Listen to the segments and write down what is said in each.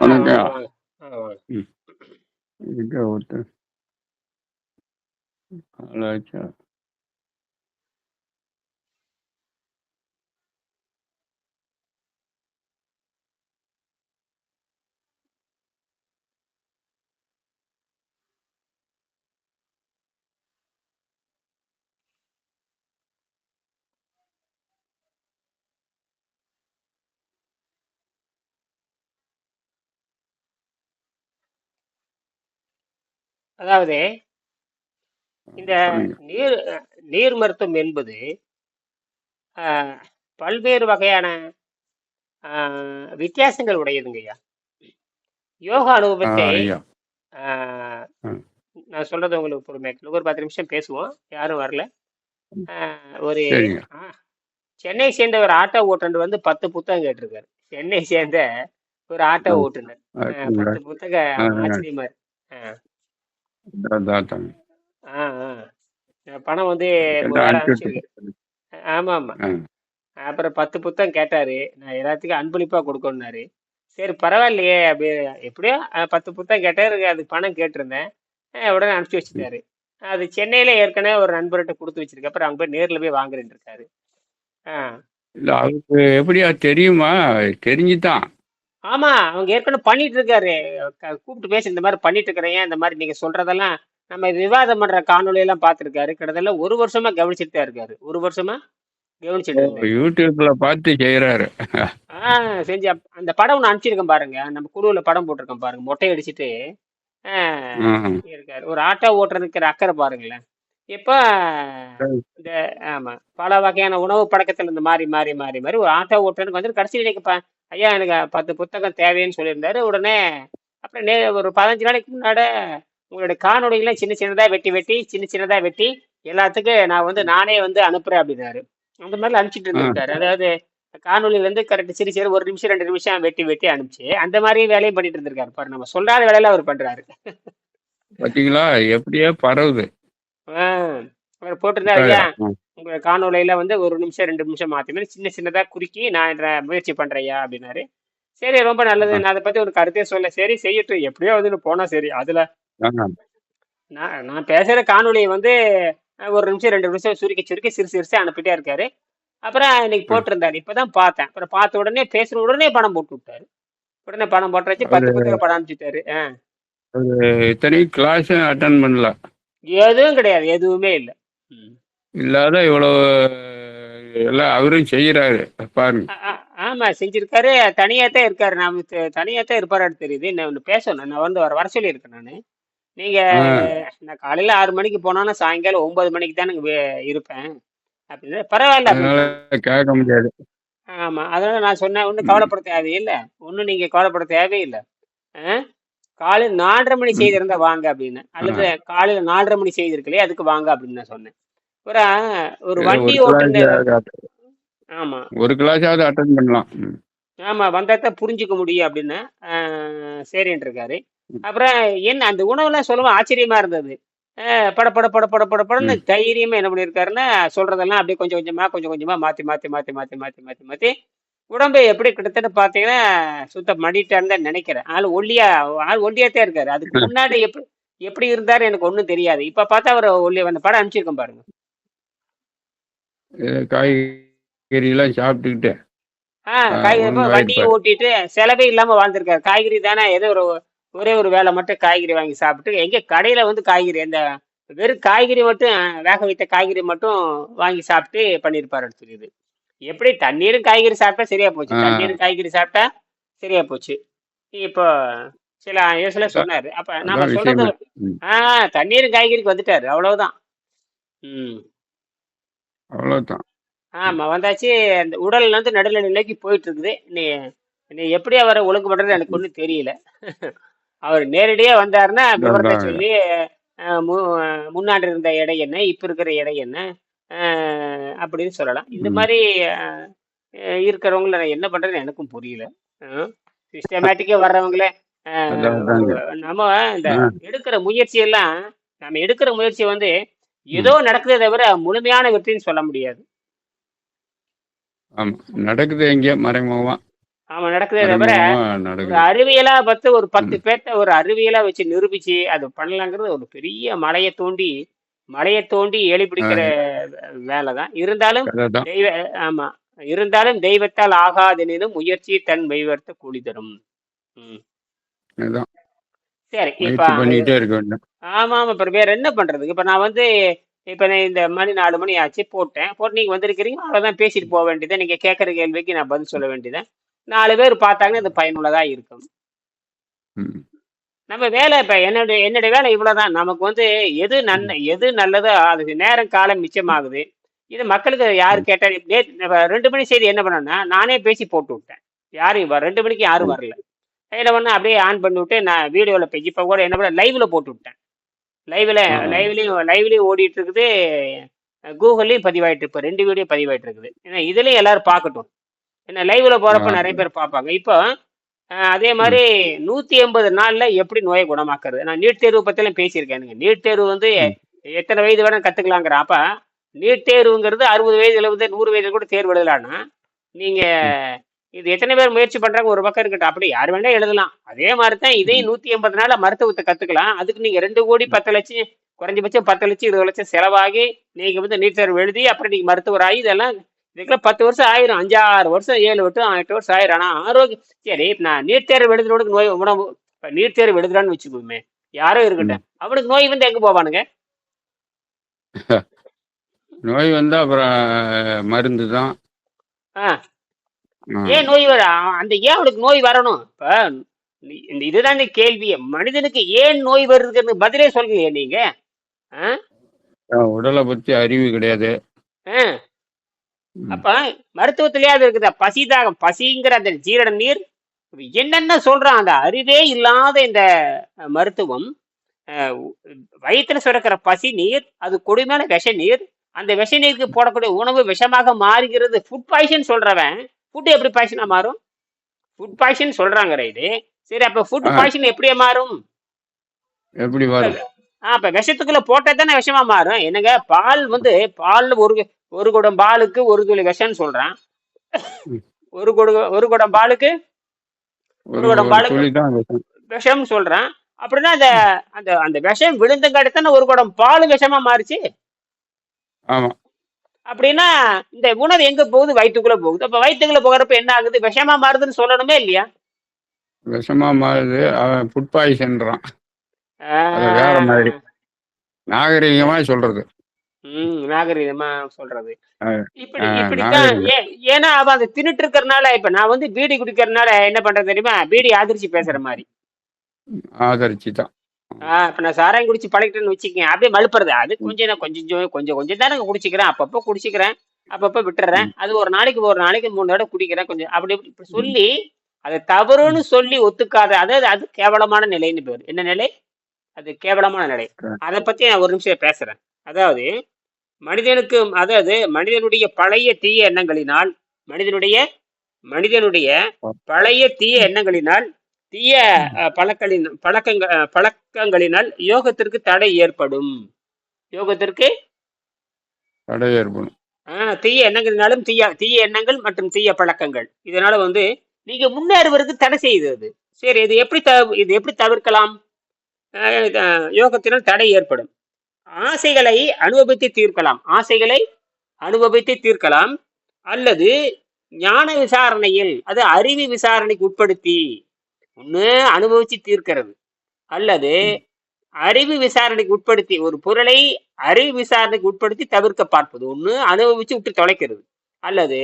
Ona da. All right. Mm. You go with the. I like that. அதாவது இந்த நீர் நீர் மருத்துவம் என்பது பல்வேறு வகையான வித்தியாசங்கள் யோகா அனுபவத்தை ஐயா. ஆ, ஆ, நான் சொல்றது உங்களுக்கு பொறுமையாக ஒரு பத்து நிமிஷம் பேசுவோம். யாரும் வரல. ஒரு சென்னை சேர்ந்த ஒரு ஆட்டோ ஓட்டுநர் வந்து பத்து புத்தகம் கேட்டிருக்காரு. சென்னை சேர்ந்த ஒரு ஆட்டோ ஓட்டுநர். பத்து புத்தக ஆச்சரியமா இருக்கு பணம் வந்து ஆமா ஆமா அப்புறம் பத்து புத்தகம் கேட்டாரு. நான் எல்லாத்துக்கும் அன்பளிப்பா கொடுக்கணும்னாரு. சரி பரவாயில்லையே. அப்படி எப்படியோ பத்து புத்தகம் கேட்டாரு அதுக்கு பணம் கேட்டிருந்தேன். உடனே அனுப்பிச்சு. வச்சுட்டாரு. அது சென்னையில ஏற்கனவே ஒரு நண்பர்கிட்ட கொடுத்து வச்சிருக்கு. அப்புறம் அவங்க போய் நேர்ல போய் வாங்குறேன்னு இருக்காரு. இல்ல அவருக்கு எப்படியா தெரியுமா? தெரிஞ்சுதான். ஆமா அவங்க ஏற்கனவே பண்ணிட்டு இருக்காரு க- கூப்பிட்டு பேசி இந்த மாதிரி பண்ணிட்டு இருக்கிறேன் இந்த மாதிரி நீங்க சொல்றதெல்லாம் நம்ம விவாதம் பண்ற காணொளி எல்லாம் பார்த்திருக்காரு. கிட்டத்தட்ட ஒரு வருஷமா கவனிச்சுட்டு தான் இருக்காரு. ஒரு வருஷமா கவனிச்சுட்டு இருந்தேன் யூடியூப்ல பார்த்து செய்யறாரு ஆ செஞ்சு அப்- அந்த படம் ஒன்று அனுப்பிச்சிருக்கேன் பாருங்க. நம்ம குழுவில் படம் போட்டிருக்கேன் பாருங்க. மொட்டை அடிச்சுட்டு ஆ, இருக்காரு. ஒரு ஆட்டோ ஓட்டுறதுக்கு அக்கறை பாருங்களேன். இப்போ இந்த ஆமா பல வகையான உணவு பழக்கத்துல இந்த மாதிரி மாறி மாறி மாறி ஒரு ஆட்டோ ஓட்டுறதுக்கு வந்து கடைசியில் எனக்கு ப- ஐயா எனக்கு பத்து புத்தகம் தேவைன்னு சொல்லியிருந்தாரு. உடனே அப்புறம் நே ஒரு பதினஞ்சு நாளைக்கு முன்னாடி உங்களுடைய காணொலிகளாம் சின்ன சின்னதா வெட்டி வெட்டி சின்ன சின்னதா வெட்டி எல்லாத்துக்கும் நான் வந்து நானே வந்து அனுப்புறேன் அப்படின்னாரு. அந்த மாதிரி அனுப்பிச்சிட்டு இருந்திருக்காரு. அதாவது காணொலியில இருந்து கரெக்ட் சிறு சிறு ஒரு நிமிஷம் ரெண்டு நிமிஷம் வெட்டி வெட்டி அனுப்பிச்சு அந்த மாதிரி வேலையும் பண்ணிட்டு இருந்திருக்காரு. பாரு நம்ம சொல்லாத வேலையில அவர் பண்றாரு. பாத்தீங்களா? எப்படியே பரவுது. அவர் போட்டிருந்தாரு ஐயா உங்க காணொலியில வந்து ஒரு நிமிஷம் ரெண்டு நிமிஷம் மாத்தி சின்ன சின்னதா குறுக்கி நான் முயற்சி பண்றேயா அப்படின்னாரு. சரி ரொம்ப நல்லது. நான் அதை பத்தி ஒரு கருத்தே சொல்ல சரி செய்யட்டும். எப்படியோ வந்து போனா சரி. அதுல நான் நான் பேசுற காணொலியை வந்து ஒரு நிமிஷம் ரெண்டு நிமிஷம் சுருக்கி சுருக்கி சிறு சிறுசா அனுப்பிட்டே இருக்காரு. அப்புறம் இன்னைக்கு போட்டிருந்தாரு. இப்பதான் பார்த்தேன். அப்புறம் பார்த்த உடனே பேசுற உடனே பணம் போட்டு விட்டாரு. உடனே பணம் போட்டு வச்சு பத்து புத்தக படம் அனுப்பிச்சிட்டாரு. இத்தனையும் கிளாஸ் அட்டன் பண்ணல. எதுவும் கிடையாது. எதுவுமே இல்லை. இல்லாத இவ்வளவு எல்லாம் அவரும் செய்யறாரு பாருங்க. ஆமா செஞ்சிருக்காரு. தனியா தான் இருக்காரு. நாம தனியா தான் இருப்பாரு தெரியுது. நான் ஒன்று பேசணும். நான் வந்து வர வர சொல்லியிருக்கேன் நான். நீங்க நான் காலையில ஆறு மணிக்கு போனோன்னா சாயங்காலம் ஒன்பது மணிக்கு தான் இருப்பேன். அப்படின்னு பரவாயில்ல. கேட்க முடியாது. ஆமா. அதனால நான் சொன்னேன் ஒன்றும் ம், கவலைப்பட தேவையில்லை. ஒன்றும் நீங்க கவலைப்பட தேவையில்லை? காலையில் நாலரை மணி. செய்திருந்தா வாங்க அப்படின்னு. அல்லது காலையில நாலரை மணி செய்திருக்கலையே அதுக்கு வாங்க அப்படின்னு நான் சொன்னேன். ஒரு ஒரு வண்டி ஓட்டுநர் ஆமா. ஒரு கிளாஸாவது அட்டன் பண்ணலாம். ஆமா வந்தா தான் புரிஞ்சுக்க முடியும் அப்படின்னு சரின்ட்டு இருக்காரு. அப்புறம் என்ன அந்த உணவுலாம் சொல்லவும் ஆச்சரியமா இருந்தது. பட பட பட பட பட படன்னு. தைரியமா என்ன பண்ணியிருக்காருன்னா சொல்றதெல்லாம் அப்படியே கொஞ்சம் கொஞ்சமா கொஞ்சம் கொஞ்சமா மாத்தி மாத்தி மாத்தி மாத்தி மாத்தி மாத்தி மாத்தி உடம்பு எப்படி கிட்டத்தட்ட பாத்தீங்கன்னா சுத்த மடிட்டான்னு தான் நினைக்கிறேன். ஆள் ஒல்லியா ஆள் ஒல்லியாத்தான் இருக்காரு. அதுக்கு முன்னாடி எப்படி எப்படி இருந்தாரு எனக்கு ஒன்றும் தெரியாது. இப்ப பார்த்தா அவர் ஒல்லி அந்த படம் அனுப்பிச்சிருக்கேன் பாருங்க. காய்கறி எல்லாம் சாப்பிட்டுக்கிட்டு ஆ காய்கறி வண்டியை ஓட்டிட்டு செலவே இல்லாம வாழ்ந்திருக்காரு. காய்கறி தானே ஏதோ ஒரு ஒரே ஒரு வேளை மட்டும் காய்கறி வாங்கி சாப்பிட்டு எங்க கடையில வந்து காய்கறி அந்த வெறும் காய்கறி மட்டும் வேக வைத்த காய்கறி மட்டும் வாங்கி சாப்பிட்டு பண்ணியிருப்பாரு தெரியுது. எப்படி தண்ணீரும் காய்கறி சாப்பிட்டா சரியா போச்சு? தண்ணீரும் காய்கறி சாப்பிட்டா சரியா போச்சு. இப்போ சில யோசில அதான் சொன்னாரு. அப்ப நாம சொல்றது விஷயமே ம், ஆ தண்ணீரும் காய்கறிக்கு வந்துட்டாரு. அவ்வளவுதான். ம். அவ்வளவுதான். ஆமா வந்தாச்சு. அந்த உடல் வந்து நடுநிலை நிலைக்கு போயிட்டு இருக்குது நீ நீ எப்படி அவரை ஒழுங்கு பண்றது எனக்கு ஒன்றும் தெரியல. அவர் நேரடியா வந்தாருன்னா விவரத்தை சொல்லி முன்னாடி இருந்த எடை என்ன இப்ப இருக்கிற எடை என்ன அப்படின்னு சொல்லலாம். இந்த மாதிரி இருக்கிறவங்கள நான் என்ன பண்றதுன்னு எனக்கும் புரியல. சிஸ்டமேட்டிக்கா வர்றவங்களே நம்ம இந்த எடுக்கிற முயற்சி எல்லாம் நம்ம எடுக்கிற முயற்சி வந்து ஏதோ நடக்குதே தவிர முழுமையான வெற்றின்னு சொல்ல முடியாது. ஆமா. நடக்குது எங்க மறைமுகமா. ஆமா நடக்குதே தவிர ஒரு அறிவியலா பார்த்து ஒரு பத்து. பேர்த்த ஒரு அறிவியலா வச்சு நிரூபிச்சு அது பண்ணலாங்கிறது ஒரு பெரிய மலையை தோண்டி மலையை தோண்டி ஏழி பிடிக்கிற வேலை தான் இருந்தாலும் தெய்வ ஆமா. இருந்தாலும் தெய்வத்தால் ஆகாதெனினும் முயற்சி தன் மெய்வர்த்த கூலி தரும். சரி இப்ப ஆமா ஆமா இப்ப வேற என்ன பண்றது? இப்ப நான் வந்து இப்ப இந்த மணி நாலு மணி ஆச்சு போட்டேன். போட்டு நீங்க வந்திருக்கிறீங்க அவ்வளவுதான் பேசிட்டு போக வேண்டியது. நீங்க கேட்கற கேள்விக்கு நான் பதில் சொல்ல வேண்டியது. நாலு பேர் பார்த்தாங்கன்னா அது பயனுள்ளதா இருக்கும். நம்ம வேலை இப்ப என்னுடைய என்னுடைய வேலை இவ்வளவுதான். நமக்கு வந்து எது நன்மை எது நல்லதோ? அதுக்கு நேரம் காலம் மிச்சமாகுது. இது மக்களுக்கு யாரு கேட்டா நேத்து இப்ப ரெண்டு மணி செய்தி என்ன பண்ணேன்னா நானே பேசி போட்டு விட்டேன். யாரும் ரெண்டு மணிக்கு யாரும் வரல. என்ன பண்ண அப்படியே ஆன் பண்ணி விட்டு நான் வீடியோல போய் இப்ப கூட என்ன பண்ண லைவ்ல போட்டு விட்டேன். லைவ்ல. லைவ்லயும் லைவ்லயும் ஓடிட்டு இருக்குது. கூகுள்லயும் பதிவாயிட்டு இப்போ ரெண்டு வீடியோ பதிவாயிட்டு இருக்குது. ஏன்னா இதுலயும் எல்லாரும் பார்க்கட்டும். ஏன்னா லைவ்ல போறப்ப ஆ. நிறைய பேர் பார்ப்பாங்க. இப்போ அதே மாதிரி நூத்தி எண்பது நாள்ல எப்படி நோயை குணமாக்குறது? நான் நீட் தேர்வு பத்திலாம் பேசியிருக்கேனுங்க நீட் தேர்வு வந்து. எத்தனை வயது வேணா கத்துக்கலாங்கிற அப்ப நீட் தேர்வுங்கிறது அறுபது வயது எழுபது நூறு வயது கூட தேர்வு எழுதலாம்னா நீங்க இது எத்தனை பேர் முயற்சி பண்றாங்க? ஒரு பக்கம் இருக்கட்டும். அப்படி யார் வேணா எழுதலாம். அதே மாதிரி தான் இதையும் நூத்தி எண்பது நாள்ல மருத்துவத்தை கத்துக்கலாம். அதுக்கு நீங்க ரெண்டு கோடி பத்து லட்சம் குறைஞ்சபட்சம் பத்து லட்சம் இருபது லட்சம் செலவாகி நீங்க வந்து நீட் தேர்வு எழுதி அப்புறம் நீங்க மருத்துவர் ஆகி இதெல்லாம் இதுக்கெல்லாம் பத்து வருஷம் ஆயிரும். அஞ்சாறு வருஷம் ஏழு வருஷம் எட்டு வருஷம் ஆயிரும். ஆனா ஆரோக்கியம் சரி நான் நீட் தேர்வு எழுதுறவனுக்கு நோய் உணவு இப்ப நீட் தேர்வு எழுதுறான்னு வச்சுக்கோமே யாரோ இருக்கட்டும். அவனுக்கு நோய் வந்து எங்க போவானுங்க? நோய் வந்தா அப்புறம் மருந்து தான். ஏன் நோய் வர? அந்த ஏன் அவனுக்கு நோய் வரணும்? இப்ப இந்த இதுதான் இந்த கேள்வியே மனிதனுக்கு ஏன் நோய் வருதுன்னு பதிலே சொல்லலையே நீங்க? உடலை பத்தி அறிவு கிடையாது. அப்ப மருத்துவத்திலேயே அது இருக்குதா பசிதாகம் பசிங்கிற அந்த ஜீரண நீர் என்னென்ன சொல்றான்? அந்த அறிவே இல்லாத இந்த மருத்துவம் வயித்துல சுரக்கிற பசி நீர் அது கொடுமையான விஷ நீர் அந்த விஷ நீருக்கு போடக்கூடிய உணவு விஷமாக மாறுகிறது. ஃபுட் பாய்சன் சொல்றவன் ஃபுட் எப்படி பாய்சனா மாறும்? ஃபுட் பாய்சன் சொல்றாங்க இது சரி அப்ப ஃபுட். பாய்சன் எப்படியே மாறும்? எப்படி வரும் ஆ இப்ப விஷத்துக்குள்ள போட்டா தானே விஷமா மாறும். என்னங்க? பால் வந்து பால் ஒரு ஒரு குடம் பாலுக்கு ஒரு துளி விஷம்னு சொல்றான். ஒரு குடம் ஒரு குடம் பாலுக்கு ஒரு குடம் பாலுக்கு விஷம். விஷம்னு சொல்றான். அப்படின்னா அந்த அந்த அந்த விஷம் விழுந்தங்காட்டி தானே ஒரு குடம் பால் விஷமா மாறுச்சு? ஆமா. அப்படின்னா இந்த உணவு எங்க போகுது? வயிற்றுக்குள்ள போகுது. அப்ப வயிற்றுக்குள்ள போகிறப்ப என்ன ஆகுது? விஷமா மாறுதுன்னு சொல்லணுமே இல்லையா? விஷமா மாறுது. ஃபுட் பாய்சன்றான் அது வேற மாதிரி. நாகரிகமா சொல்றது. ம் நாகரிகமா சொல்றது. இப்படி. ஏ- ஏன்னா அவன் அதை தின்னுட்டு இருக்கறனால இப்ப நான் வந்து பீடி குடிக்கிறதுனால என்ன பண்றது தெரியுமா? பீடி ஆதரிச்சு பேசுற மாதிரி. ஆதரிச்சு தான் ஆஹ் இப்ப நான் சாராயம் குடிச்சு பழகிட்டேன்னு வச்சுக்கேன் அப்படியே மழுப்புறது. அது கொஞ்சம் நான் கொஞ்சம் கொஞ்சம் கொஞ்சம் தானே குடிச்சிக்கிறேன். அப்பப்போ குடிச்சிக்கிறேன். அப்பப்போ விட்டுறேன். அது ஒரு நாளைக்கு ஒரு நாளைக்கு மூணு தடவை குடிக்கிறேன். கொஞ்சம் அப்படி இப்படி சொல்லி அதை தவறுன்னு சொல்லி ஒத்துக்காத அதாவது அது கேவலமான நிலைன்னு பேர். என்ன நிலை? அது கேவலமான நிலை. அதை பத்தி நான் ஒரு நிமிஷம் பேசுறேன். அதாவது மனிதனுக்கு அதாவது மனிதனுடைய பழைய தீய எண்ணங்களினால் மனிதனுடைய மனிதனுடைய பழைய தீய எண்ணங்களினால் தீய பழக்களின் பழக்கங்க பழக்கங்களினால் யோகத்திற்கு தடை ஏற்படும். யோகத்திற்கு தடை ஏற்படும். ஆஹ், தீய எண்ணங்களினாலும் தீய தீய எண்ணங்கள் மற்றும் தீய பழக்கங்கள். இதனால வந்து நீங்க முன்னேறுவதற்கு தடை செய்யுது அது சரி இது எப்படி இது எப்படி தவிர்க்கலாம்? யோகத்தினால் தடை ஏற்படும். ஆசைகளை அனுபவித்து தீர்க்கலாம். ஆசைகளை அனுபவித்து தீர்க்கலாம். அல்லது ஞான விசாரணையில் அது அறிவு விசாரணைக்கு உட்படுத்தி ஒண்ணு அனுபவிச்சு தீர்க்கிறது. அல்லது அறிவு விசாரணைக்கு உட்படுத்தி ஒரு பொருளை அறிவு விசாரணைக்கு உட்படுத்தி தவிர்க்க பார்ப்பது. ஒண்ணு அனுபவிச்சு விட்டு தொலைக்கிறது. அல்லது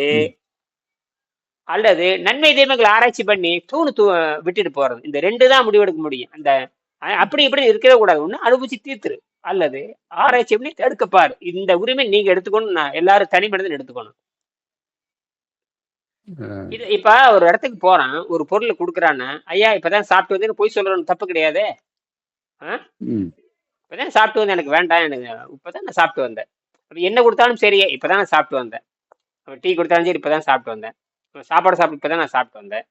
அல்லது நன்மை தீமைகளை ஆராய்ச்சி பண்ணி தூணு தூ விட்டுட்டு போறது. இந்த ரெண்டு தான் முடிவெடுக்க முடியும். அந்த அப்படி இப்படி இருக்கவே கூடாது. ஒண்ணு அனுபவிச்சு தீர்த்துரு. அல்லது ஆராய்ச்சி பண்ணி தடுக்க பாரு இந்த உரிமை நீங்க எடுத்துக்கணும். நான் எல்லாரும் தனி மனிதன் எடுத்துக்கணும். இது இப்ப ஒரு இடத்துக்கு போறான். ஒரு பொருளை கொடுக்குறான்னா ஐயா இப்பதான் சாப்பிட்டு வந்தேன்னு போய் சொல்றேன்னு தப்பு கிடையாது. இப்பதான் சாப்பிட்டு வந்தேன் எனக்கு வேண்டாம். எனக்கு இப்பதான் நான் சாப்பிட்டு வந்தேன். என்ன கொடுத்தாலும் சரி. இப்பதான் நான் சாப்பிட்டு வந்தேன். டீ கொடுத்தாலும் சரி. இப்பதான் சாப்பிட்டு வந்தேன். சாப்பாடு சாப்பிட்டு இப்பதான் நான் சாப்பிட்டு வந்தேன்.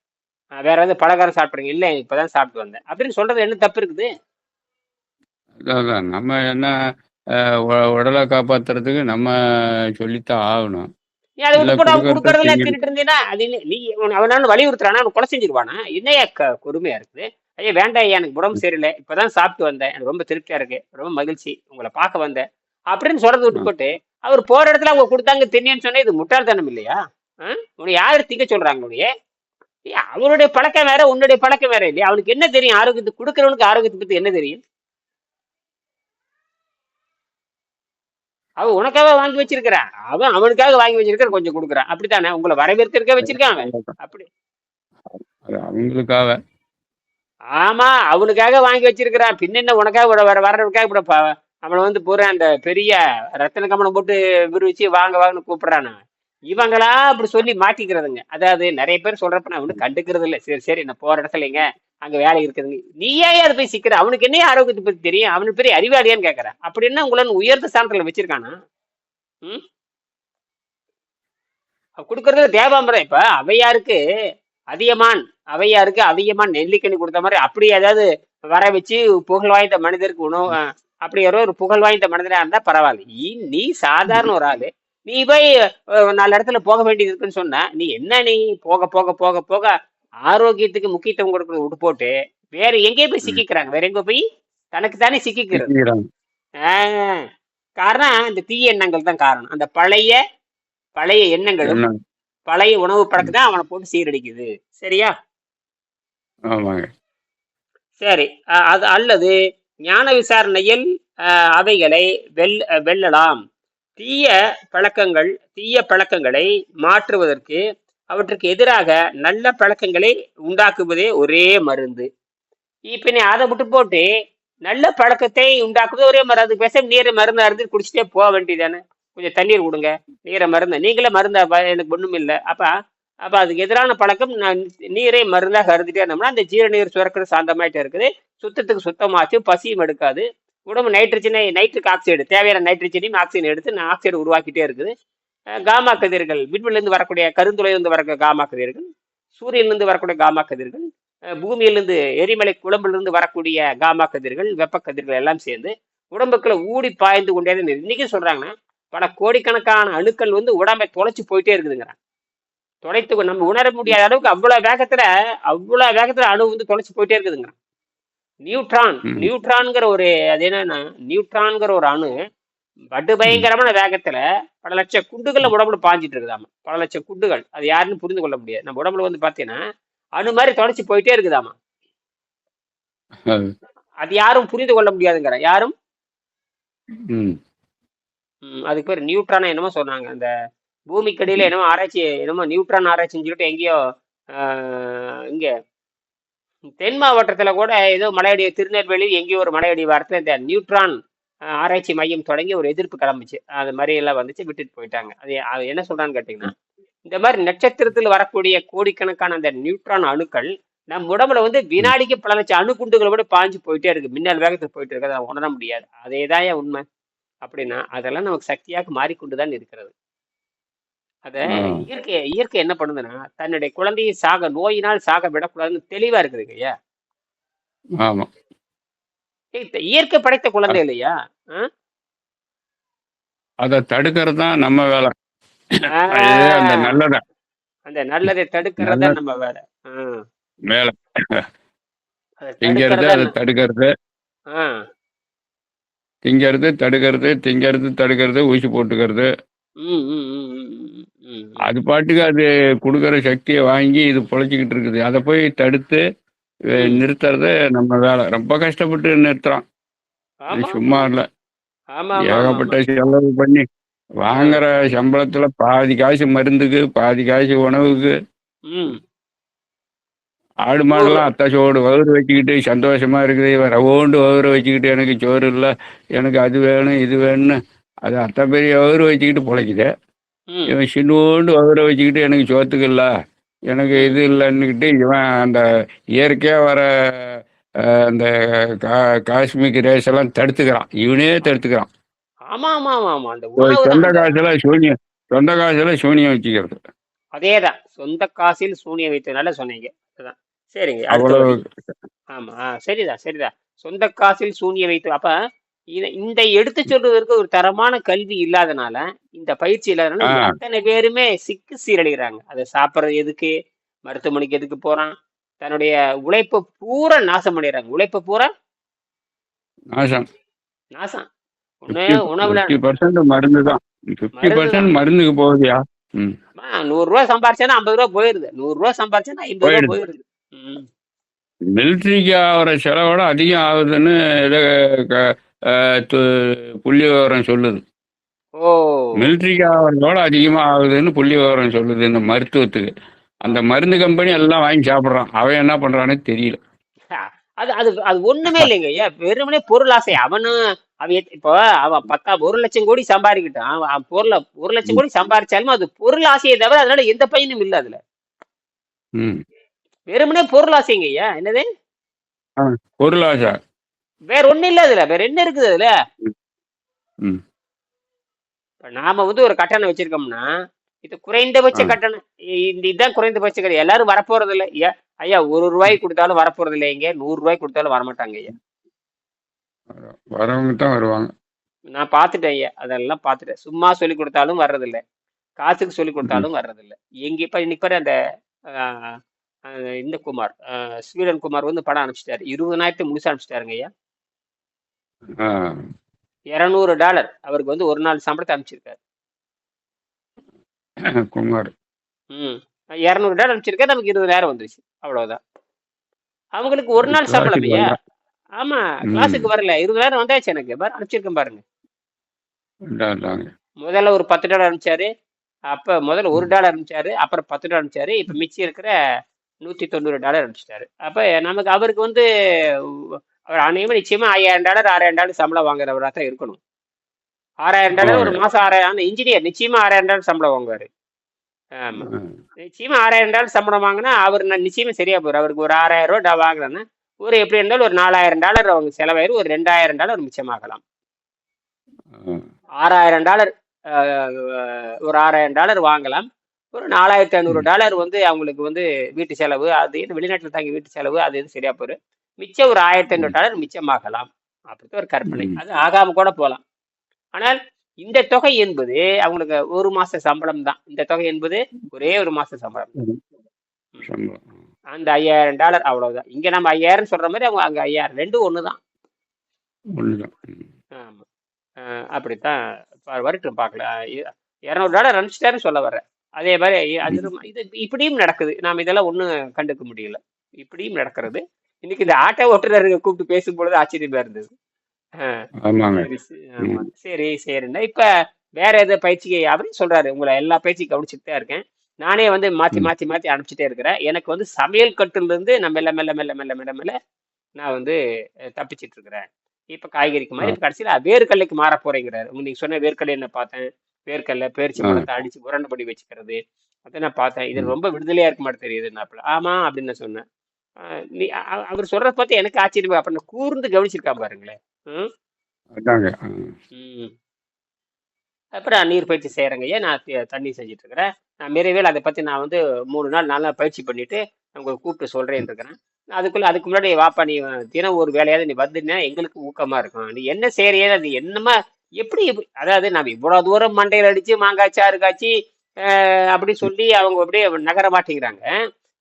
வேற ஏதாவது பலகாரம் சாப்பிட்றீங்க. இல்லை இப்பதான் சாப்பிட்டு வந்தேன். அப்படின்னு சொல்றது என்ன தப்பு இருக்குது? அதான். நம்ம என்ன உடலை காப்பாத்துறதுக்கு நம்ம சொல்லித்தான் ஆகணும். அவனால வலியுறுத்துறானா? கொலை செஞ்சிருவானா? என்னையா கொடுமையா இருக்குது? ஐயா வேண்டாம் ஐயா எனக்கு உடம்பு சரியில்லை. இப்பதான் சாப்பிட்டு வந்தேன். எனக்கு ரொம்ப திருப்தியா இருக்கு. ரொம்ப மகிழ்ச்சி. உங்களை பார்க்க வந்தேன். அப்படின்னு சொல்றதை விட்டு போட்டு அவர் போற இடத்துல அவங்க கொடுத்தாங்க தின்னின்னு சொன்னா இது முட்டாள்தனம் இல்லையா? உன்னை யாரு திங்க சொல்றாங்க ஏய், அவருடைய பழக்கம் வேற உன்னுடைய பழக்கம் வேற இல்லையா? அவனுக்கு என்ன தெரியும்? ஆரோக்கியத்துக்கு கொடுக்கறவனுக்கு ஆரோக்கியத்தை பத்தி என்ன தெரியும்? அவன் உனக்காக வாங்கி வச்சிருக்கிறான். அவன் அவனுக்காக வாங்கி வச்சிருக்கிற கொஞ்சம் கொடுக்குறான். அப்படித்தானே? உங்களை வரவேற்கிறக்க வச்சிருக்கான் அவன். அப்படி. அவங்களுக்காக. ஆமா அவனுக்காக வாங்கி வச்சிருக்கிறான். பின்ன என்ன உனக்காக வர வர வர்றதுக்காக இப்படி அவனை வந்து பூரா அந்த பெரிய ரத்தன கமனம் போட்டு விரிவிச்சு வாங்க வாங்கன்னு கூப்பிடுறான். இவங்களா அப்படி சொல்லி மாட்டிக்கிறதுங்க அதாவது நிறைய பேர் சொல்றப்ப நான் ஒன்றும் கண்டுக்கிறது இல்லை சரி சரி நான் போற இடத்துலங்க அங்க வேலை இருக்குதுங்க. நீ அதை போய் சிக்கிற. அவனுக்கு என்ன ஆரோக்கியத்தை பத்தி தெரியும்? அவனுக்கு பெரிய அறிவாளியான்னு கேட்கற அப்படி என்ன உங்களை உயர்ந்த ஸ்தானத்துல வச்சிருக்கானா? ம்? அவன் கொடுக்கறதுல தேவாம்பரம். இப்ப அவையாருக்கு அதியமான் அவையாருக்கு அதிகமான் நெல்லிக்கனி கொடுத்த மாதிரி அப்படி ஏதாவது வர வச்சு புகழ் வாய்ந்த மனிதருக்கு உணவு அப்படி யாரோ ஒரு புகழ் வாய்ந்த மனிதனா இருந்தா பரவாயில்ல. நீ சாதாரண ஒரு ஆளு. நீ போய் நாலு இடத்துல போக வேண்டியது இருக்குன்னு சொன்னா நீ என்ன நீ போக போக போக போக ஆரோக்கியத்துக்கு முக்கியத்துவம் கொடுக்கறது விட்டு போட்டு வேற எங்கேயும் போய் சிக்கிக்கிறாங்க. வேற எங்க போய் தனக்கு தானே சிக்கிக்கிறது. காரணம் இந்த தீய எண்ணங்கள் தான் காரணம். அந்த பழைய பழைய எண்ணங்களும் பழைய உணவு பழக்கம் தான் அவனை போட்டு சீரடிக்குது. சரியா? சரி. அது அல்லது ஞான விசாரணையில் அவைகளை வெல் வெல்லலாம். தீய பழக்கங்கள் தீய பழக்கங்களை மாற்றுவதற்கு அவற்றுக்கு எதிராக நல்ல பழக்கங்களை உண்டாக்குவதே ஒரே மருந்து. இப்ப நீ அதை விட்டு போட்டு நல்ல பழக்கத்தை உண்டாக்குவது ஒரே மருந்து. பேச நீரை மருந்து அருந்து குடிச்சிட்டே போக வேண்டியதானே கொஞ்சம் தண்ணீர் கொடுங்க. நீரை மருந்து. நீங்களே மருந்தா எனக்கு ஒண்ணும் இல்லை. அப்ப அப்ப அதுக்கு எதிரான பழக்கம் நான் நீரை மருந்தாக அருந்துட்டே இருந்தோம்னா அந்த ஜீர நீர் சுரக்கிறது சாந்தமாயிட்டே இருக்குது. சுத்தத்துக்கு சுத்தமாச்சு பசியும் எடுக்காது. உடம்பு நைட்ரஜனை நைட்ரிக் ஆக்சைடு தேவையான நைட்ரஜனையும் ஆக்சிஜன் எடுத்து நான் ஆக்சைடு உருவாக்கிட்டே இருக்குது. காமா கதிர்கள் விண்வெளியிலிருந்து வரக்கூடிய கருந்துளையிலிருந்து வரக்கூடிய காமா கதிர்கள் சூரியனிலிருந்து வரக்கூடிய காமா கதிர்கள் பூமியிலிருந்து எரிமலை குழம்பிலிருந்து வரக்கூடிய காமா கதிர்கள் வெப்ப கதிர்கள் எல்லாம் சேர்ந்து உடம்புக்குள்ள ஊடி பாய்ந்து கொண்டே தான் இன்னைக்கு சொல்றாங்கன்னா பல கோடிக்கணக்கான அணுக்கள் வந்து உடம்பை தொலைச்சு போயிட்டே இருக்குதுங்கிறான் தொலைத்து நம்ம உணர முடியாத அளவுக்கு அவ்வளோ வேகத்துல அவ்வளோ வேகத்துல அணு வந்து தொலைச்சு போயிட்டே இருக்குதுங்கிறான் நியூட்ரான். நியூட்ரான்ங்கிற ஒரு அது என்னன்னா நியூட்ரான்ங்கிற ஒரு அணு படு பயங்கரமான வேகத்துல பல லட்சம் குண்டுகள் உடம்புல பாஞ்சிட்டு இருக்குதாமா. பல லட்சம் குண்டுகள். அது யாருன்னு புரிந்து கொள்ள முடியாது. நம்ம உடம்புல வந்து பாத்தீங்கன்னா அணு மாதிரி தொலைச்சு போயிட்டே இருக்குதாமா. அது யாரும் புரிந்து கொள்ள முடியாதுங்கிற. யாரும்? அதுக்கு பேர் நியூட்ரான் என்னமோ சொன்னாங்க. அந்த பூமிக்கடியில என்னமோ ஆராய்ச்சி என்னமோ நியூட்ரான் ஆராய்ச்சின்னு சொல்லிட்டு எங்கேயோ இங்க தென் மாவட்டத்தில் கூட ஏதோ மலையடி திருநெல்வேலி எங்கேயோ ஒரு மலையடி வாரத்தில் இந்த நியூட்ரான் ஆராய்ச்சி மையம் தொடங்கி ஒரு எதிர்ப்பு கிளம்பிச்சு. அது மாதிரி எல்லாம் வந்துச்சு விட்டுட்டு போயிட்டாங்க. அது அது என்ன சொல்றான்னு கேட்டிங்கன்னா இந்த மாதிரி நட்சத்திரத்தில் வரக்கூடிய கோடிக்கணக்கான அந்த நியூட்ரான் அணுக்கள் நம்ம உடம்புல வந்து வினாடிக்கு பல லட்சம் அணுகுண்டுகளை விட பாஞ்சு போயிட்டே இருக்கு. மின்னல் வேகத்தில் போயிட்டு இருக்கு அதை உணர முடியாது. அதேதான் உண்மை? அப்படின்னா அதெல்லாம் நமக்கு சக்தியாக மாறிக்கொண்டுதான் இருக்கிறது. அத. இயற்கை இயற்கை என்ன பண்ணுதுன்னா தன்னுடைய குழந்தையை சாக நோயினால் சாக விடக்கூடாதுன்னு தெளிவா இருக்குதுங்க ஐயா இயற்கை படைத்த குழந்தை இல்லையா? அதை தடுக்கிறது தான் நம்ம வேலை. அந்த நல்லத. அந்த நல்லதை தடுக்கிறது தான் நம்ம வேலை. வேலை. திங்கிறது தடுக்கிறதா அதை தடுக்கிறது. திங்கிறது தடுக்கிறது திங்கிறது தடுக்கிறது ஊசி போட்டுக்கிறது. அது பாட்டுக்கு அது கொடுக்குற சக்தியை வாங்கி இது பொழைச்சிக்கிட்டு இருக்குது. அதை போய் தடுத்து. நிறுத்துறது நம்ம வேலை. ரொம்ப கஷ்டப்பட்டு நிறுத்துறோம். சும்மா இல்லை. ஏகப்பட்ட செலவு பண்ணி வாங்குற சம்பளத்துல பாதி காசு மருந்துக்கு பாதி காசு உணவுக்கு. ஆடு மாடுலாம் அத்தாச்சோடு வகுறு வச்சுக்கிட்டு சந்தோஷமா இருக்குது. இவன் ரவோண்டு வகுறு வச்சுக்கிட்டு எனக்கு சோறு இல்லை. எனக்கு அது வேணும் இது வேணும்னு. அது அத்தை பெரிய வகுறு வச்சுக்கிட்டு பிழைக்குது. இவன் சின்னோண்டு வகுற வச்சுக்கிட்டு எனக்கு சோத்துக்கு இல்லை எனக்கு இது இல்லைன்னுக்கிட்டு இவன் அந்த இயற்கையாக வர அந்த கா காஷ்மீர் ரேஸ் எல்லாம் தடுத்துக்கிறான். இவனே தடுத்துக்கிறான். ஆமா ஆமா ஆமா ஆமா அந்த சொந்த காசுல சூனியம் சொந்த காசுல சூனியம் வச்சுக்கிறது. அதேதான். சொந்த காசில் சூனியம் வைத்து நல்லா சொன்னீங்க சரிங்க அவ்வளவு ஆமா சரிதான் சரிதான். சொந்த காசில் சூனியம் வைத்து அப்ப இந்த எடுத்து சொல்றதற்கு ஒரு தரமான கல்வி இல்லாதனால இந்த பயிற்சி இல்லாதனால ஆ. எத்தனை பேருமே சிக்கு சீரழிகிறாங்க அதை சாப்பிட்றது எதுக்கு? மருத்துவமனைக்கு எதுக்கு போறான்? தன்னுடைய உழைப்பை பூரா நாசம் பண்ணிடுறாங்க. உழைப்பை பூரா நாசம். நாசம். உணவுல மருந்துக்கு போகுதுயா? நூறு ரூபா சம்பாரிச்சானா ஐம்பது ரூபா போயிருது. நூறு ரூபா சம்பாரிச்சானா ஐம்பது ரூபா போயிருது. மிலிட்ரிக்கு ஆகிற செலவோட அதிகம் ஆகுதுன்னு புள்ளி விவரம் சொல்லுது. ஓ. மிலிட்ரிக்கு ஆகிறதோட அதிகமாக ஆகுதுன்னு புள்ளி விவரம் சொல்லுது இந்த மருத்துவத்துக்கு. அந்த மருந்து கம்பெனி எல்லாம் வாங்கி சாப்பிட்றான். அவன் என்ன பண்ணுறானே தெரியல. அது அது அது ஒண்ணுமே இல்லைங்க. ஐயா வெறுமனே பொருள் ஆசை. அவனும் அவன் இப்போ அவன் பத்தா ஒரு லட்சம் கோடி சம்பாதிக்கிட்டான் அவன் பொருளை ஒரு லட்சம் கோடி சம்பாதிச்சாலும் அது பொருள் ஆசையை தவிர அதனால எந்த பயனும் இல்லை அதுல. வெறுமனே பொருள் ஆசைங்க ஐயா என்னது? பொருளாசை. வேற ஒண்ணும் இல்ல அதுல. வேற என்ன இருக்குது அதுல? நாம வந்து ஒரு கட்டணம் வச்சிருக்கோம்னா இது குறைந்தபட்ச. கட்டணம். இந்த இதுதான் குறைந்தபட்ச கட்டணம். எல்லாரும் வரப்போறது இல்ல ஐயா ஐயா ஒரு ரூபாய்க்கு கொடுத்தாலும் வரப்போறது இல்லை இங்க. நூறு ரூபாய்க்கு கொடுத்தாலும் வரமாட்டாங்க ஐயா. வரவங்க தான் வருவாங்க. நான் பார்த்துட்டேன் ஐயா. அதெல்லாம் பார்த்துட்டேன். சும்மா சொல்லி கொடுத்தாலும் வர்றதில்ல. காசுக்கு சொல்லி கொடுத்தாலும் வர்றதில்ல. எங்க இப்ப இன்னைக்கு அந்த இந்த குமார் ஆஹ், ஸ்வீடன் குமார் வந்து படம் அனுப்பிச்சிட்டாரு இருபதனாயிரத்து முழுசா அனுப்பிச்சிட்டாருங்க ஐயா. இருநூறு டாலர். அவருக்கு வந்து ஒரு நாள் சம்பளத்தை அனுப்பிச்சிருக்காரு. குமார். ம். இரநூறு டாலர் அனுப்பிச்சிருக்காரு. நமக்கு இருபதாயிரம் வந்துருச்சு. அவ்வளவுதான். அவங்களுக்கு ஒரு நாள் சம்பளம் ஐயா. ஆமா. கிளாஸுக்கு வரல. இருபதாயிரம் வந்தாச்சு எனக்கு. பாரு அனுப்பிச்சிருக்கேன் பாருங்க. முதல்ல ஒரு பத்து டாலர் அனுப்பிச்சாரு. அப்ப முதல்ல ஒரு டாலர் அனுப்பிச்சாரு. அப்புறம் பத்து டாலர் அனுப்பிச்சாரு. இப்ப மிச்சம் இருக்கிற நூத்தி தொண்ணூறு டாலர் அனுப்பிச்சிட்டாரு. அப்ப நமக்கு அவருக்கு வந்து அவர் அநேகமா நிச்சயமா ஐயாயிரம் டாலர் ஆறாயிரம் டாலர் சம்பளம் வாங்குறவரா தான் இருக்கணும். ஆறாயிரம் டாலர் ஒரு மாசம் ஆறாயிரம் இன்ஜினியர் நிச்சயமா ஆறாயிரம் டாலர் சம்பளம் வாங்குவாரு. ஆமா. நிச்சயமா ஆறாயிரம் டாலர் சம்பளம் வாங்கினா அவர் நான் நிச்சயமா சரியா போறாரு அவருக்கு ஒரு ஆறாயிரம் ரூபாய் டா- வாங்குறேன்னா ஒரு எப்படி இருந்தாலும் ஒரு நாலாயிரம் டாலர் அவங்க செலவாயிரும் ஒரு ரெண்டாயிரம் டாலர் மிச்சமாகலாம். ஆறாயிரம் டாலர் ஒரு ஆறாயிரம் டாலர் வாங்கலாம். ஒரு நாலாயிரத்தி ஐநூறு டாலர் வந்து அவங்களுக்கு வந்து வீட்டு செலவு அது இது வெளிநாட்டில் தங்கி வீட்டு செலவு அது இது சரியா போயிரு மிச்சம் ஒரு ஆயிரத்தி ஐநூறு டாலர் மிச்சமாகலாம். அப்படித்தான் ஒரு கற்பனை. அது ஆகாம கூட போகலாம் ஆனால் இந்த தொகை என்பது அவங்களுக்கு ஒரு மாச சம்பளம் தான். இந்த தொகை என்பது ஒரே ஒரு மாச சம்பளம் அந்த ஐயாயிரம் டாலர் அவ்வளவுதான். இங்க நம்ம ஐயாயிரம் சொல்ற மாதிரி அவங்க அங்க ஐயாயிரம். ரெண்டும் ஒண்ணுதான். ஆமா. அப்படித்தான் வரட்டும் பார்க்கலாம் இரநூறு டாலர் அனுப்பிச்சிட்டாருன்னு சொல்ல வர்றேன் அதே மாதிரி அது இது இப்படியும் நடக்குது. நாம் இதெல்லாம் ஒன்றும் கண்டுக்க முடியல. இப்படியும் நடக்கிறது. இன்னைக்கு இந்த ஆட்டோ ஓட்டுநர் கூப்பிட்டு பேசும்பொழுது ஆச்சரியமா இருந்தது. சரி சரிண்ணா. இப்ப வேற எதாவது பயிற்சிக்கு அவரே சொல்றாரு. உங்களை எல்லா பயிற்சியும் கவனிச்சுட்டு தான் இருக்கேன். நானே வந்து மாத்தி. மாத்தி மாத்தி அனுப்பிச்சிட்டே இருக்கிறேன். எனக்கு வந்து சமையல் கட்டுல இருந்து நான் மெல்ல மெல்ல மெல்ல மெல்ல மெல்ல மெல்ல நான் வந்து தப்பிச்சிட்டு இருக்கிறேன். இப்ப காய்கறிக்கு மாதிரி இப்ப கடைசியில வேர்க்கடலைக்கு மாற போறேங்கிறாரு. உங்க நீங்க சொன்ன வேர்க்கடலை என்ன பார்த்தேன். வேர்க்கடலை பேரிச்சி. பழத்தை அடிச்சு புரண்டபடி வச்சுக்கிறது. அதை நான் பார்த்தேன். இது. ரொம்ப விடுதலையா இருக்க மாட்டேன் தெரியுது ஆமா அப்படின்னு நான் சொன்னேன். நீ அவர் சொல்றத பார்த்து எனக்கு ஆச்சரியமா அப்ப கூர்ந்து கவனிச்சிருக்கான் பாருங்களேன். அப்புறம் நீர் பயிற்சி செய்கிறேங்க ஐயா நான் தண்ணி செஞ்சுட்டு இருக்கிறேன் நான் விரைவில் அதை பற்றி நான் வந்து மூணு நாள் நாலு நாள் பயிற்சி பண்ணிட்டு உங்களுக்கு கூப்பிட்டு சொல்கிறேன்னு இருக்கிறேன் அதுக்குள்ள அதுக்கு முன்னாடி வாப்பா நீ தினம் ஒரு வேலையாவது நீ வந்துன்னா எங்களுக்கு ஊக்கமாக இருக்கும். நீ என்ன செய்கிறியே அது என்னமா எப்படி அதாவது நம்ம இவ்வளோ தூரம் மண்டையில் அடித்து மாங்காய் சாறு காய்ச்சி அஹ், அப்படி சொல்லி அவங்க அப்படியே நகர மாட்டேங்கிறாங்க.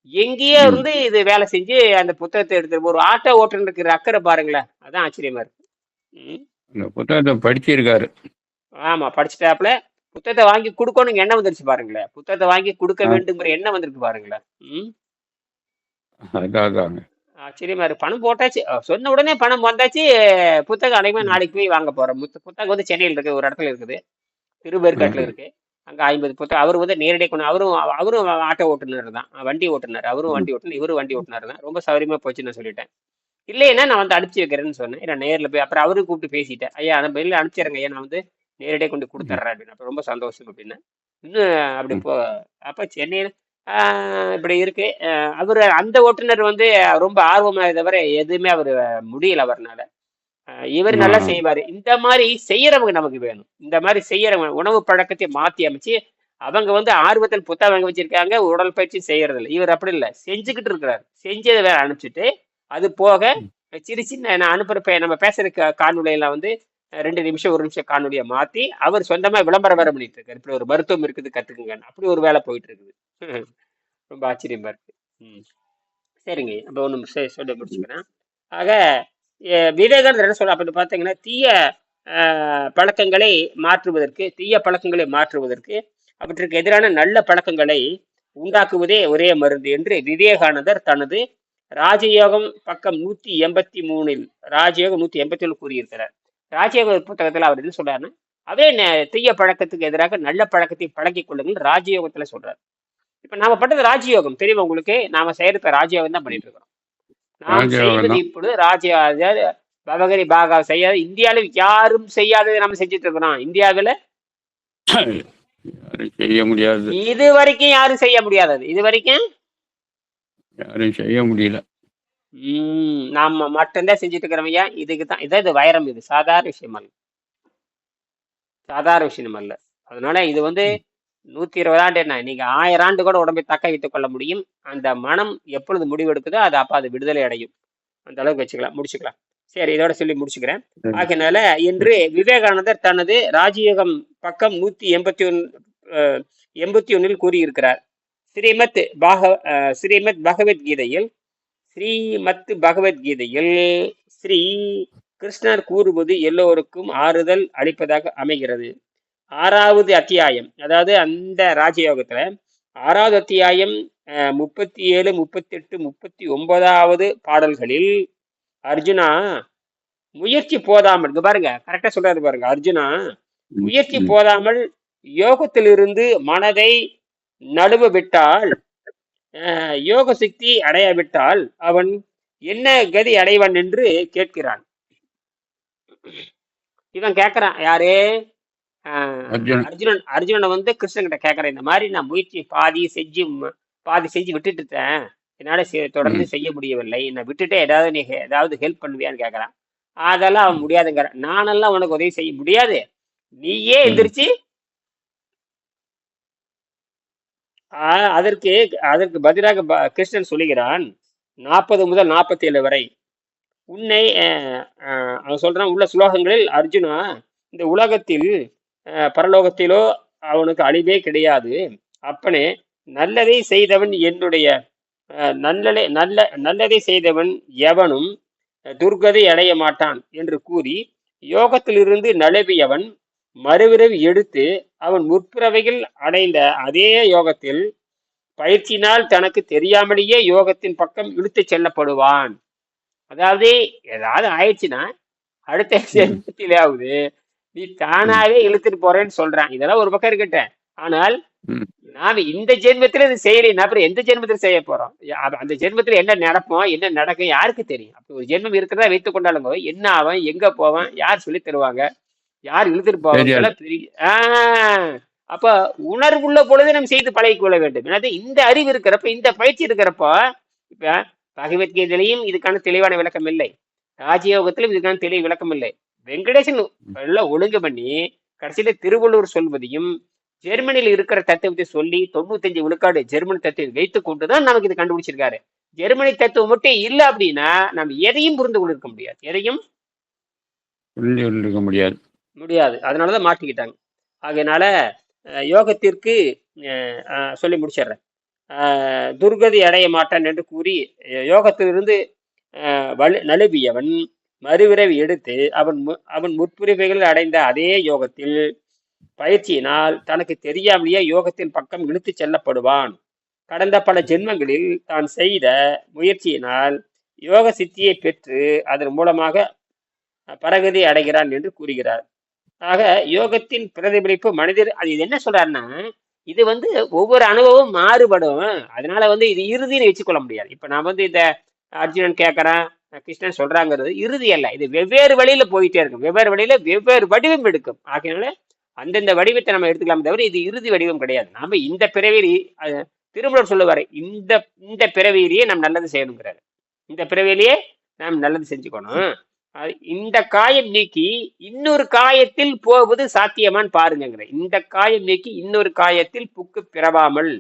எங்கேயோ. இருந்து இது வேலை செஞ்சு அந்த புத்தகத்தை எடுத்து ஒரு ஆட்டோ ஓட்டுன்னு இருக்கிற அக்கறை பாருங்களேன். அதான் ஆச்சரியமா இருக்கு. புத்தகத்தை படிச்சிருக்காரு. ஆமா படிச்சுட்டாப்புல. புத்தகத்தை வாங்கி கொடுக்கணுங்க எண்ணம் வந்துருச்சு பாருங்களேன். புத்தகத்தை வாங்கி கொடுக்க. வேண்டுங்கிற எண்ணம் வந்திருக்கு பாருங்களேன். அதான் ஆச்சரியமா இருக்கு. பணம் போட்டாச்சு. சொன்ன உடனே பணம் வந்தாச்சு. புத்தகம் அனைவமே நாளைக்கு போய் வாங்க போறோம். புத்த- புத்தகம் வந்து சென்னையில் இருக்கு ஒரு இடத்துல இருக்குது. திருவேற்காட்டுல. இருக்கு. அங்க ஐம்பது புத்தகம் அவர் வந்து நேரடியாக கொண்டு அவரும் அவரும் ஆட்டோ ஓட்டுநர் தான். வண்டி ஓட்டுநர் அவரும் வண்டி ஓட்டுநர் இவரும் வண்டி ஓட்டுநர் தான். ரொம்ப சௌரியமா போச்சுன்னு நான் சொல்லிட்டேன். இல்லைன்னா நான் வந்து அனுப்பிச்சு வைக்கிறேன்னு சொன்னேன். நான் நேரில் போய் அப்புறம் அவரும் கூப்பிட்டு பேசிட்டேன். ஐயா நம்ம இல்லை அனுப்பிச்சிடுறேங்க ஐயா. நான் வந்து நேரடியாக கொண்டு கொடுத்துட்றேன் அப்படின்னு. அப்ப ரொம்ப சந்தோஷம் அப்படின்னு. இன்னும் அப்படி போ அப்போ சென்னையில் இப்படி இருக்கு. அவரு அந்த ஓட்டுநர் வந்து ரொம்ப ஆர்வமா தவிர எதுவுமே அவர் முடியல அவர்னால. இவர் நல்லா. செய்வாரு. இந்த மாதிரி செய்யறவங்க நமக்கு வேணும். இந்த மாதிரி செய்யறவங்க உணவு பழக்கத்தை மாத்தி அமைச்சு அவங்க வந்து ஆர்வத்தில் புத்தகம் வச்சிருக்காங்க உடல் பயிற்சி செய்யறது இல்லை இவர் அப்படி இல்லை. செஞ்சுக்கிட்டு இருக்கிறார். செஞ்சதை வேற அனுப்பிச்சிட்டு அது போக சிறு சின்ன நான் அனுப்புற நம்ம பேசுற கா- காணொளியெல்லாம் வந்து ரெண்டு நிமிஷம் ஒரு நிமிஷம் காணொலியை மாத்தி அவர் சொந்தமா விளம்பரம் வேற பண்ணிட்டு இருக்காரு. இப்படி ஒரு மருத்துவம் இருக்குது கத்துக்குங்க அப்படி ஒரு வேலை போயிட்டு இருக்குது. ரொம்ப ஆச்சரியமா இருக்கு. சரிங்க. அப்போ ஒன்று சொல்லி முடிச்சுக்கிறேன். ஆக விவேகானந்தர் என்ன சொல்ற அப்படி பார்த்தீங்கன்னா தீய பழக்கங்களை மாற்றுவதற்கு தீய பழக்கங்களை மாற்றுவதற்கு அவற்றுக்கு எதிரான நல்ல பழக்கங்களை உண்டாக்குவதே ஒரே மருந்து என்று விவேகானந்தர் தனது ராஜயோகம் பக்கம் நூத்தி எண்பத்தி மூணில் ராஜயோகம் நூத்தி எண்பத்தி ஏழு கூறியிருக்கிறார். ராஜயோக புத்தகத்துல அவர் என்ன சொல்றாருன்னா அதே தீய பழக்கத்துக்கு எதிராக நல்ல பழக்கத்தை பழக்கிக் கொள்ளுங்கள் ராஜயோகத்துல சொல்றாரு. இப்ப நாம பட்டது ராஜயோகம். தெரியும் உங்களுக்கு? நாம செய்யறது ராஜயோகம் தான் பண்ணிட்டு இருக்கிறோம் நாம் செய்வது. இப்பொழுது ராஜ அதாவது பவகரி பாகா செய்யாத. இந்தியாவில் யாரும் செய்யாததை நம்ம செஞ்சுட்டு இருக்கிறோம் இந்தியாவில் யாரும் செய்ய முடியாது. இது வரைக்கும் யாரும் செய்ய முடியாதது. இது வரைக்கும் யாரும் செய்ய முடியல. ம், நாம மட்டும்தான் செஞ்சுட்டு இருக்கிறோம் ஐயா. இதுக்கு தான் இதான் இது வைரம் இது. சாதாரண விஷயம் அல்ல. சாதாரண விஷயம் அல்ல. அதனால இது வந்து நூத்தி இருபது ஆண்டு என்ன நீங்க ஆயிரம் ஆண்டு கூட உடம்பை தக்க வைத்துக் கொள்ள முடியும். அந்த மனம் எப்பொழுது முடிவெடுக்குதோ அது அப்ப அது விடுதலை அடையும். அந்த அளவுக்கு வச்சுக்கலாம் முடிச்சுக்கலாம். சரி இதோட சொல்லி முடிச்சுக்கிறேன். ஆகையினால இன்று விவேகானந்தர் தனது ராஜயோகம் பக்கம் நூத்தி எண்பத்தி ஒன் எண்பத்தி ஒன்னில் கூறியிருக்கிறார். ஸ்ரீமத் பாக ஸ்ரீமத் பகவத்கீதையில் ஸ்ரீமத் பகவத்கீதையில் ஸ்ரீ கிருஷ்ணர் கூறுவது எல்லோருக்கும் ஆறுதல் அளிப்பதாக அமைகிறது. ஆறாவது அத்தியாயம். அதாவது அந்த ராஜயோகத்துல ஆறாவது அத்தியாயம் முப்பத்தி ஏழு முப்பத்தி எட்டு முப்பத்தி ஒன்பதாவது பாடல்களில் அர்ஜுனா முயற்சி போதாமல் இங்க பாருங்க கரெக்டா சொல்றாரு பாருங்க அர்ஜுனா முயற்சி. போதாமல் யோகத்திலிருந்து மனதை நடுவ விட்டால் யோக சக்தி அடையாவிட்டால் அவன் என்ன கதி அடைவான் என்று கேட்கிறான். இவன் கேட்கறான் யாரு? அர்ஜுனன். அர்ஜுனன் வந்து கிருஷ்ணன் கிட்ட கேட்கறேன் இந்த மாதிரி நான் முயற்சி பாதி செஞ்சு பாதி செஞ்சு விட்டுட்டுட்டேன். என்னால தொடர்ந்து செய்ய முடியவில்லை. நான் விட்டுட்டு ஏதாவது நீ ஏதாவது ஹெல்ப் பண்ணுவியான்னு கேட்கறான் அதெல்லாம் அவன் முடியாதுங்கிற நானெல்லாம் உனக்கு உதவி செய்ய முடியாது. நீயே. எந்திரிச்சு ஆஹ் அதற்கு அதற்கு பதிலாக கிருஷ்ணன் சொல்லுகிறான் நாற்பது முதல் நாற்பத்தி ஏழு வரை. உன்னை அவன் சொல்றான் உள்ள ஸ்லோகங்களில் அர்ஜுனா இந்த உலகத்தில் பரலோகத்திலோ அவனுக்கு அழிவே கிடையாது. அப்பனே நல்லதை செய்தவன் என்னுடைய அஹ், நல்லதை நல்ல நல்லதை செய்தவன் எவனும் துர்கதை அடைய மாட்டான் என்று கூறி யோகத்திலிருந்து நழுவியவன் மறுபிறவி எடுத்து அவன் முற்பிறவையில் அடைந்த அதே யோகத்தில் பயிற்சியினால் தனக்கு தெரியாமலேயே யோகத்தின் பக்கம் இழுத்துச் செல்லப்படுவான். அதாவது ஏதாவது ஆயிடுச்சுன்னா அடுத்த ஜென்மத்திலாவது நீ தானாவே இழுத்துட்டு போறேன்னு சொல்றான். இதெல்லாம் ஒரு பக்கம் இருக்கட்டும். ஆனால். நாம இந்த ஜென்மத்துல இது செய்யலைன்னா அப்புறம் எந்த ஜென்மத்துல செய்ய போறோம்? அந்த ஜென்மத்துல என்ன நடப்போம் என்ன நடக்கும் யாருக்கு தெரியும்? அப்படி ஒரு ஜென்மம் இருக்கிறதா வைத்துக் கொண்டாலும் என்ன ஆவன் எங்க போவான் யார் சொல்லி தருவாங்க யார் இழுத்துட்டு போவாங்க பெரிய ஆஹ் அப்ப உணர்வுள்ள பொழுது நம்ம செய்து பழகிக் கொள்ள வேண்டும். அதாவது இந்த அறிவு இருக்கிறப்ப இந்த பயிற்சி இருக்கிறப்போ இப்ப பகவத்கீதையிலையும் இதுக்கான தெளிவான விளக்கம் இல்லை. ராஜயோகத்திலும் இதுக்கான தெளிவு விளக்கம் இல்லை. வெங்கடேசன் எல்லாம் ஒழுங்கு பண்ணி கடைசியில திருவள்ளுவர் சொல்வதையும் ஜெர்மனியில் இருக்கிற தத்துவத்தை சொல்லி தொண்ணூத்தஞ்சு விழுக்காடு ஜெர்மனி தத்துவத்தை வைத்துக் கொண்டுதான் நமக்கு இது கண்டுபிடிச்சிருக்காரு. ஜெர்மனி தத்துவம் மட்டும் இல்லை அப்படின்னா நம்ம எதையும் புரிந்து கொண்டிருக்க முடியாது. எதையும் கொண்டிருக்க முடியாது. முடியாது. அதனாலதான் மாட்டிக்கிட்டாங்க அஹ், யோகத்திற்கு சொல்லி முடிச்சிடுறேன். துர்கதி அடைய மாட்டான் என்று கூறி யோகத்திலிருந்து வலு நழுவியவன் மறுவிரவி எடுத்து அவன் மு- அவன் முற்புரிமைகள் அடைந்த அதே யோகத்தில் பயிற்சியினால் தனக்கு தெரியாமலேயே யோகத்தின் பக்கம் இழுத்துச் செல்லப்படுவான். கடந்த பல ஜென்மங்களில் தான் செய்த முயற்சியினால் யோக சித்தியை பெற்று அதன் மூலமாக பரகதி அடைகிறான் என்று கூறுகிறார். ஆக யோகத்தின் பிரதிபலிப்பு மனிதர் அது இது என்ன சொல்றாருன்னா இது வந்து ஒவ்வொரு அனுபவம் மாறுபடும். அதனால வந்து இது இறுதின்னு வச்சுக்கொள்ள முடியாது. இப்ப நான் வந்து இந்த அர்ஜுனன் கேட்கறேன் கிருஷ்ணன் சொல்றாங்கிறது இறுதி அல்ல. இது வெவ்வேறு வழியில போயிட்டே இருக்கும். வெவ்வேறு வழியில வெவ்வேறு வடிவம் எடுக்கும். ஆகையினால அந்தந்த வடிவத்தை நம்ம எடுத்துக்கலாம் தவிர இது இறுதி வடிவம் கிடையாது. நாம இந்த பிறவியில் திருமணம் சொல்லுவாரு இந்த இந்த பிறவியிலேயே நாம் நல்லது செய்யணுங்கிறாரு. இந்த பிறவியிலேயே நாம் நல்லது செஞ்சுக்கணும். அது இந்த காயம் நீக்கி இன்னொரு காயத்தில் போவது சாத்தியமான்னு பாருங்கிற இந்த காயம் நீக்கி இன்னொரு காயத்தில் புக்கு பிறவாமல்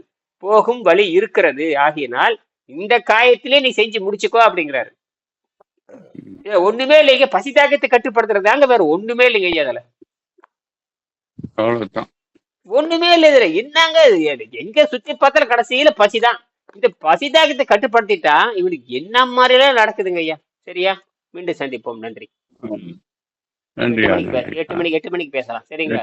போகும் வழி இருக்கிறது. ஆகியனால் இந்த காயத்திலே நீ செஞ்சு முடிச்சுக்கோ அப்படிங்கிறாரு. ஒண்ணுமே இல்லைங்க. பசி தாக்கத்தை கட்டுப்படுத்துறது தாங்க வேற ஒண்ணுமே இல்லைங்க ஐயா அதுல. அவ்வளவுதான். ஒண்ணுமே இல்லை இதுல. என்னங்க எங்க சுத்தி பார்த்தாலும் கடைசியில பசிதான் இந்த பசி தாக்கத்தை கட்டுப்படுத்திட்டா இவனுக்கு என்ன மாதிரி எல்லாம் நடக்குதுங்க ஐயா? சரியா? மீண்டும் சந்திப்போம். நன்றி. நன்றி எட்டு மணிக்கு எட்டு மணிக்கு பேசலாம். சரிங்களா?